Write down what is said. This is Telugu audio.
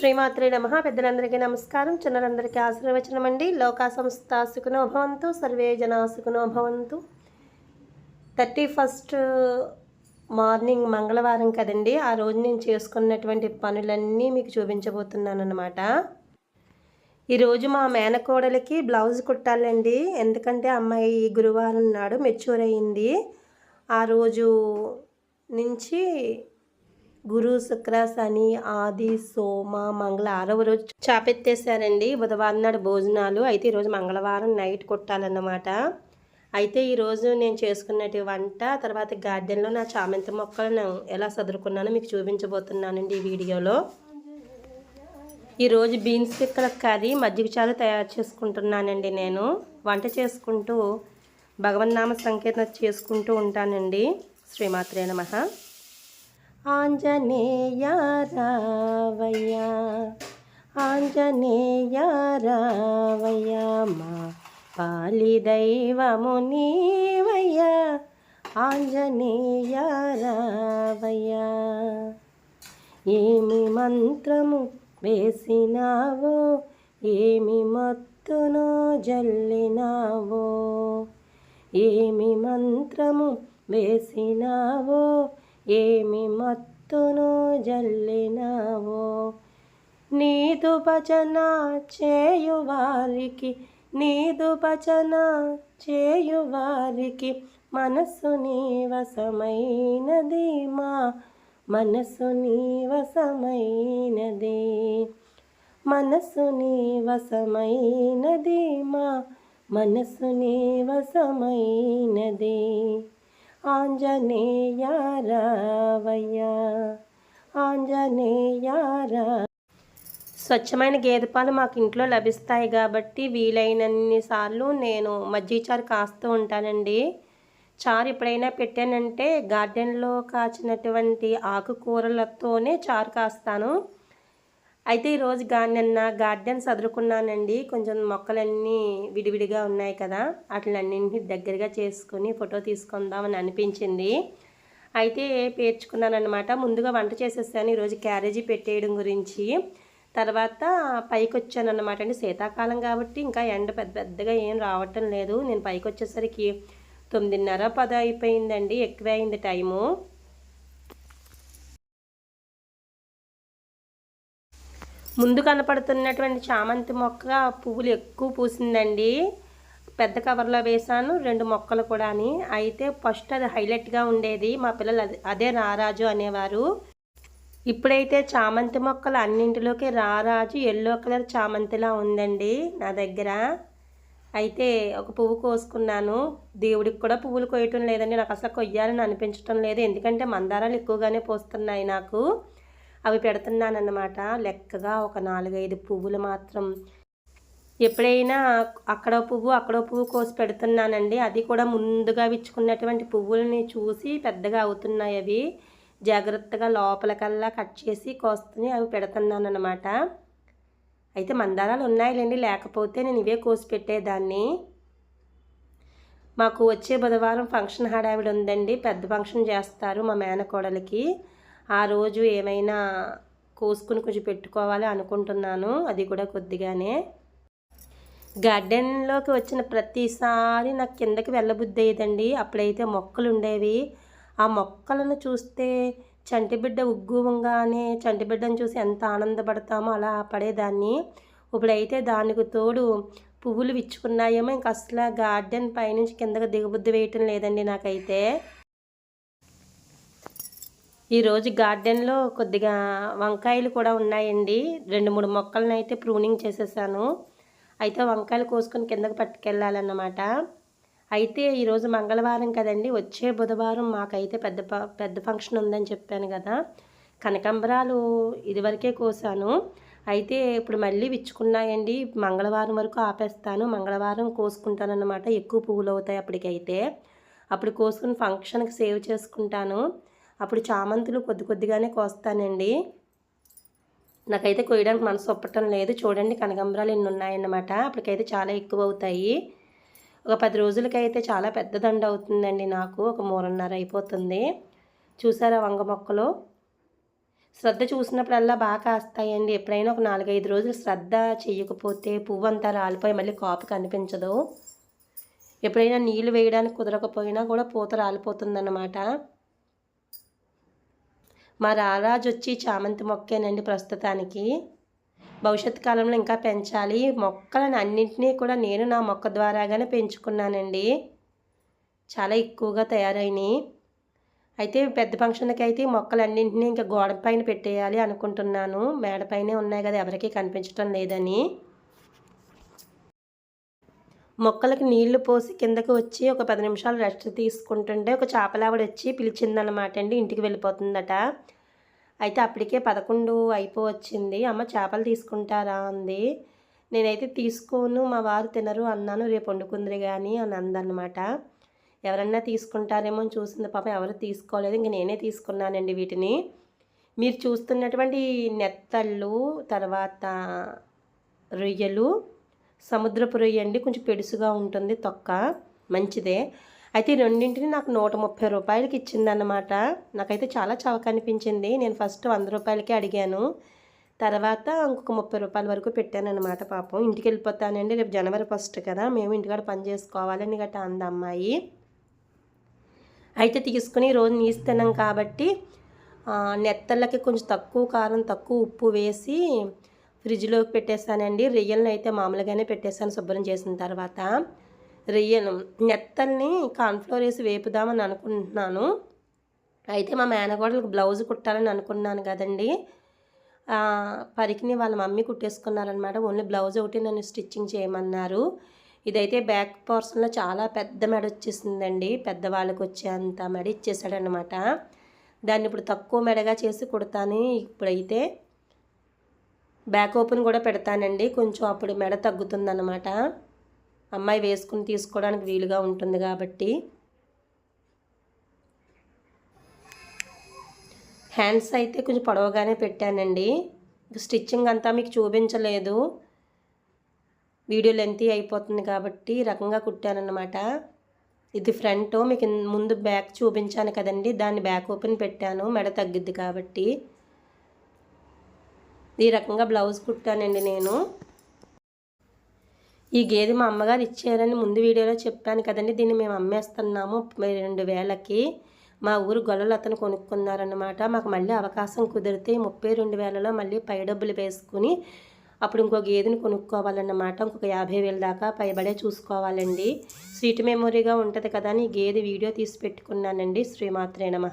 శ్రీమాత్రి నమ. పెద్దలందరికీ నమస్కారం. చిన్నలందరికీ ఆశీర్వచనం అండి లోకా సంస్థ సుఖనో భవంతు. సర్వే జనా సుఖనో భవంతు. థర్టీ ఫస్ట్ మార్నింగ్ మంగళవారం కదండి. ఆ రోజు నేను చేసుకున్నటువంటి పనులన్నీ మీకు చూపించబోతున్నాను అనమాట ఈరోజు మా మేనకోడలికి బ్లౌజ్ కుట్టాలండి. ఎందుకంటే అమ్మాయి గురువారం నాడు మెచ్యూర్ అయ్యింది ఆ రోజు నుంచి గురు శుక్ర శని ఆది సోమ మంగళ ఆరవ రోజు చాపెత్తేసారండి బుధవారం నాడు భోజనాలు. అయితే ఈరోజు మంగళవారం నైట్ కొట్టాలన్నమాట. అయితే ఈరోజు నేను చేసుకున్నటి వంట తర్వాత గార్డెన్లో నా చామంతి మొక్కలను ఎలా సదురుకున్నానో మీకు చూపించబోతున్నానండి ఈ వీడియోలో. ఈరోజు బీన్స్ పిక్కల కర్రీ మజ్జిగ చారు తయారు చేసుకుంటున్నానండి నేను. వంట చేసుకుంటూ భగవన్నామ సంకేతం చేసుకుంటూ ఉంటానండి. శ్రీమాత్రే నమ. ఆంజనేయ రావయ్య ఆంజనేయ రావయ్య మా పాలి దైవము నీవయ్య ఆంజనేయ రావయ్య ఏమి మంత్రము వేసినావో ఏమి మత్తునో జల్లినావో ఏమి మంత్రము వేసినావో ఏమి మత్తును జల్లినావో? నీదు భజన చేయువారికి నీదు భజన చేయువారికి మనస్సు నీవసమైనది మా మనస్సు నీవసమైనది మనస్సు నీవసమైనది మా మనస్సు నీవసమైనది. ఆంజనేయ రావయ్య ఆంజనేయ రా స్వచ్ఛమైన గేదె పాలు మాకు ఇంట్లో లభిస్తాయి కాబట్టి వీలైనన్ని సార్లు నేను మజ్జిగ చారు కాస్తూ ఉంటానండి. చారు ఎప్పుడైనా పెట్టానంటే గార్డెన్లో కాచినటువంటి ఆకుకూరలతోనే చారు కాస్తాను. అయితే ఈరోజు నిన్న గార్డెన్ చదురుకున్నానండి కొంచెం మొక్కలన్నీ విడివిడిగా ఉన్నాయి కదా వాటిలన్నింటినీ దగ్గరగా చేసుకుని ఫోటో తీసుకుందామని అనిపించింది. అయితే పేర్చుకున్నానమాట ముందుగా వంట చేసేసాను. ఈరోజు క్యారేజీ పెట్టేయడం గురించి. తర్వాత పైకి వచ్చాను అనమాట అండి. శీతాకాలం కాబట్టి ఇంకా ఎండ పెద్ద పెద్దగా ఏం రావటం లేదు. నేను పైకి వచ్చేసరికి తొమ్మిదిన్నర పద అయిపోయిందండి. ఎక్కువ అయింది టైము. ముందు కనపడుతున్నటువంటి చామంతి మొక్క పువ్వులు ఎక్కువ పూసిందండి. పెద్ద కవర్లో వేశాను రెండు మొక్కలు కూడా అని అయితే ఫస్ట్ అది హైలైట్గా ఉండేది మా పిల్లలు అదే రారాజు అనేవారు. ఇప్పుడైతే చామంతి మొక్కలు అన్నింటిలోకి రారాజు ఎల్లో కలర్ చామంతిలా ఉందండి నా దగ్గర. అయితే ఒక పువ్వు కోసుకున్నాను. దేవుడికి కూడా పువ్వులు కొయ్యటం లేదండి. నాకు అసలు కొయ్యాలని అనిపించటం లేదు. ఎందుకంటే మందారాలు ఎక్కువగానే పోస్తున్నాయి నాకు. అవి పెడుతున్నానన్నమాట. లెక్కగా ఒక నాలుగైదు పువ్వులు మాత్రం. ఎప్పుడైనా అక్కడ పువ్వు అక్కడ పువ్వు కోసి పెడుతున్నానండి. అది కూడా ముందుగా విచ్చుకున్నటువంటి పువ్వులని చూసి పెద్దగా అవుతున్నాయి అవి. జాగ్రత్తగా లోపలికల్లా కట్ చేసి కోసుకుని అవి పెడుతున్నాను అనమాట అయితే మందారాలు ఉన్నాయిలేండి. లేకపోతే నేను ఇవే కోసి పెట్టేదాన్ని. మాకు వచ్చే బుధవారం ఫంక్షన్ హడావిడి ఉందండి. పెద్ద ఫంక్షన్ చేస్తారు మా మేనకోడలికి. ఆ రోజు ఏమైనా కోసుకుని కొంచెం పెట్టుకోవాలి అనుకుంటున్నాను. అది కూడా కొద్దిగానే. గార్డెన్లోకి వచ్చిన ప్రతిసారి నాకు కిందకి వెళ్ళబుద్ధి అయ్యేదండి అప్పుడైతే మొక్కలు ఉండేవి ఆ మొక్కలను చూస్తే చంటిబిడ్డ ఉగ్గువంగానే చంటిబిడ్డను చూసి ఎంత ఆనందపడతామో అలా పడేదాన్ని. ఇప్పుడైతే దానికి తోడు పువ్వులు విచ్చుకున్నాయేమో. ఇంక అసలు గార్డెన్ పైనుంచి కిందకి దిగబుద్ధి వేయటం లేదండి నాకైతే. ఈరోజు గార్డెన్లో కొద్దిగా వంకాయలు కూడా ఉన్నాయండి. రెండు మూడు మొక్కలను అయితే ప్రూనింగ్ చేసేసాను. అయితే వంకాయలు కోసుకొని కిందకి పట్టుకెళ్ళాలన్నమాట. అయితే ఈరోజు మంగళవారం కదండి. వచ్చే బుధవారం మాకైతే పెద్ద పెద్ద ఫంక్షన్ ఉందని చెప్పాను కదా. కనకంబరాలు ఇదివరకే కోసాను. అయితే ఇప్పుడు మళ్ళీ విచ్చుకున్నాయండి. మంగళవారం వరకు ఆపేస్తాను. మంగళవారం కోసుకుంటానన్నమాట. ఎక్కువ పువ్వులు అవుతాయి అప్పటికైతే. అప్పుడు కోసుకుని ఫంక్షన్కి సేవ్ చేసుకుంటాను. అప్పుడు చామంతులు కొద్ది కొద్దిగానే కోస్తానండి. నాకైతే కొయ్యడానికి మనసు ఒప్పటం లేదు. చూడండి కనకంబరాలు ఎన్ని ఉన్నాయన్నమాట. అప్పటికైతే చాలా ఎక్కువ అవుతాయి ఒక పది రోజులకైతే చాలా పెద్ద దండ అవుతుందండి నాకు. ఒక మూరన్నర అయిపోతుంది. చూసారా వంగ మొక్కలు? శ్రద్ధ చూసినప్పుడల్లా బాగా కాస్తాయండి. ఎప్పుడైనా ఒక నాలుగైదు రోజులు శ్రద్ధ చేయకపోతే పువ్వు అంతా రాలిపోయి మళ్ళీ కాపు కనిపించదు. ఎప్పుడైనా నీళ్ళు వేయడానికి కుదరకపోయినా కూడా పూత రాలిపోతుందన్నమాట. మా రారాజు వచ్చి చామంతి మొక్కేనండి ప్రస్తుతానికి. భవిష్యత్ కాలంలో ఇంకా పెంచాలి. మొక్కలను అన్నింటినీ కూడా నేను నా మొక్క ద్వారాగానే పెంచుకున్నానండి. చాలా ఎక్కువగా తయారైనాయి. అయితే పెద్ద ఫంక్షన్కి అయితే ఈ మొక్కలన్నింటినీ ఇంకా గోడ పైన పెట్టేయాలి అనుకుంటున్నాను. మేడ పైనే ఉన్నాయి కదా ఎవరికీ కనిపించడం లేదని. మొక్కలకి నీళ్ళు పోసి కిందకి వచ్చి ఒక పది నిమిషాలు రెస్ట్ తీసుకుంటుంటే ఒక చేపలావిడ వచ్చి పిలిచిందనమాట అండి. ఇంటికి వెళ్ళిపోతుందట. అయితే అప్పటికే పదకొండు అయిపోవచ్చింది. అమ్మ చేపలు తీసుకుంటారా? అంది. నేనైతే తీసుకోను. మా వారు తినరు అన్నాను. రేపు వండుకుందిరి కానీ అని అందనమాట ఎవరన్నా తీసుకుంటారేమో అని చూసింది. పాపం ఎవరు తీసుకోలేదు. ఇంక నేనే తీసుకున్నానండి వీటిని. మీరు చూస్తున్నటువంటి నెత్తళ్ళు తర్వాత రొయ్యలు సముద్రపు రొయ్య అండి కొంచెం పెడుసుగా ఉంటుంది తొక్క మంచిదే. అయితే ఈ రెండింటిని నాకు నూట ముప్పై రూపాయలకి ఇచ్చిందన్నమాట. నాకైతే చాలా చవక అనిపించింది. నేను ఫస్ట్ వంద రూపాయలకే అడిగాను. తర్వాత ఇంకొక ముప్పై రూపాయల వరకు పెట్టానన్నమాట పాపం. ఇంటికి వెళ్ళిపోతానండి రేపు జనవరి ఫస్ట్ కదా మేము ఇంటికాడ పని చేసుకోవాలని గట్ట అంద అమ్మాయి. అయితే తీసుకుని రోజు నీస్తున్నాం కాబట్టి నెత్తళ్ళకి కొంచెం తక్కువ కారం తక్కువ ఉప్పు వేసి ఫ్రిడ్జ్లోకి పెట్టేశానండి రొయ్యలను అయితే మామూలుగానే పెట్టేశాను శుభ్రం చేసిన తర్వాత. రొయ్యను నెత్తల్ని కాన్ఫ్లోర్ వేసి వేపుదామని అనుకుంటున్నాను. అయితే మా మేనగోడలకు బ్లౌజ్ కుట్టాలని అనుకున్నాను కదండి. పరికిని వాళ్ళ మమ్మీ కుట్టేసుకున్నారనమాట. ఓన్లీ బ్లౌజ్ ఒకటి నన్ను స్టిచ్చింగ్ చేయమన్నారు. ఇదైతే బ్యాక్ పోర్షన్లో చాలా పెద్ద మెడ వచ్చేసిందండి. పెద్దవాళ్ళకి వచ్చేంత మెడ ఇచ్చేసాడనమాట. దాన్ని ఇప్పుడు తక్కువ మెడగా చేసి కుడతాను. ఇప్పుడైతే బ్యాక్ ఓపెన్ కూడా పెడతానండి. కొంచెం అప్పుడు మెడ తగ్గుతుందన్నమాట. అమ్మాయి వేసుకుని తీసుకోవడానికి వీలుగా ఉంటుంది కాబట్టి. హ్యాండ్స్ అయితే కొంచెం పొడవగానే పెట్టానండి. స్టిచ్చింగ్ అంతా మీకు చూపించలేదు. వీడియో లెంతీ అయిపోతుంది కాబట్టి రకంగా కుట్టానన్నమాట. ఇది ఫ్రంట్ మీకు ముందు బ్యాక్ చూపించాను కదండి. దాన్ని బ్యాక్ ఓపెన్ పెట్టాను. మెడ తగ్గిద్ది కాబట్టి. ఈ రకంగా బ్లౌజ్ కుట్టానండి నేను. ఈ గేదె మా అమ్మగారు ఇచ్చారని ముందు వీడియోలో చెప్పాను కదండి. దీన్ని మేము అమ్మేస్తున్నాము రెండు వేలకి. మా ఊరు గొల్లలు అతను కొనుక్కున్నారన్నమాట. మాకు మళ్ళీ అవకాశం కుదిరితే ముప్పై రెండు వేలలో మళ్ళీ పై డబ్బులు వేసుకుని అప్పుడు ఇంకో గేదెని కొనుక్కోవాలన్నమాట. ఇంకొక యాభై వేల దాకా పైబడే చూసుకోవాలండి. స్వీట్ మెమొరీగా ఉంటుంది కదా అని గేదె వీడియో తీసి పెట్టుకున్నానండి. శ్రీమాత్రే నమ.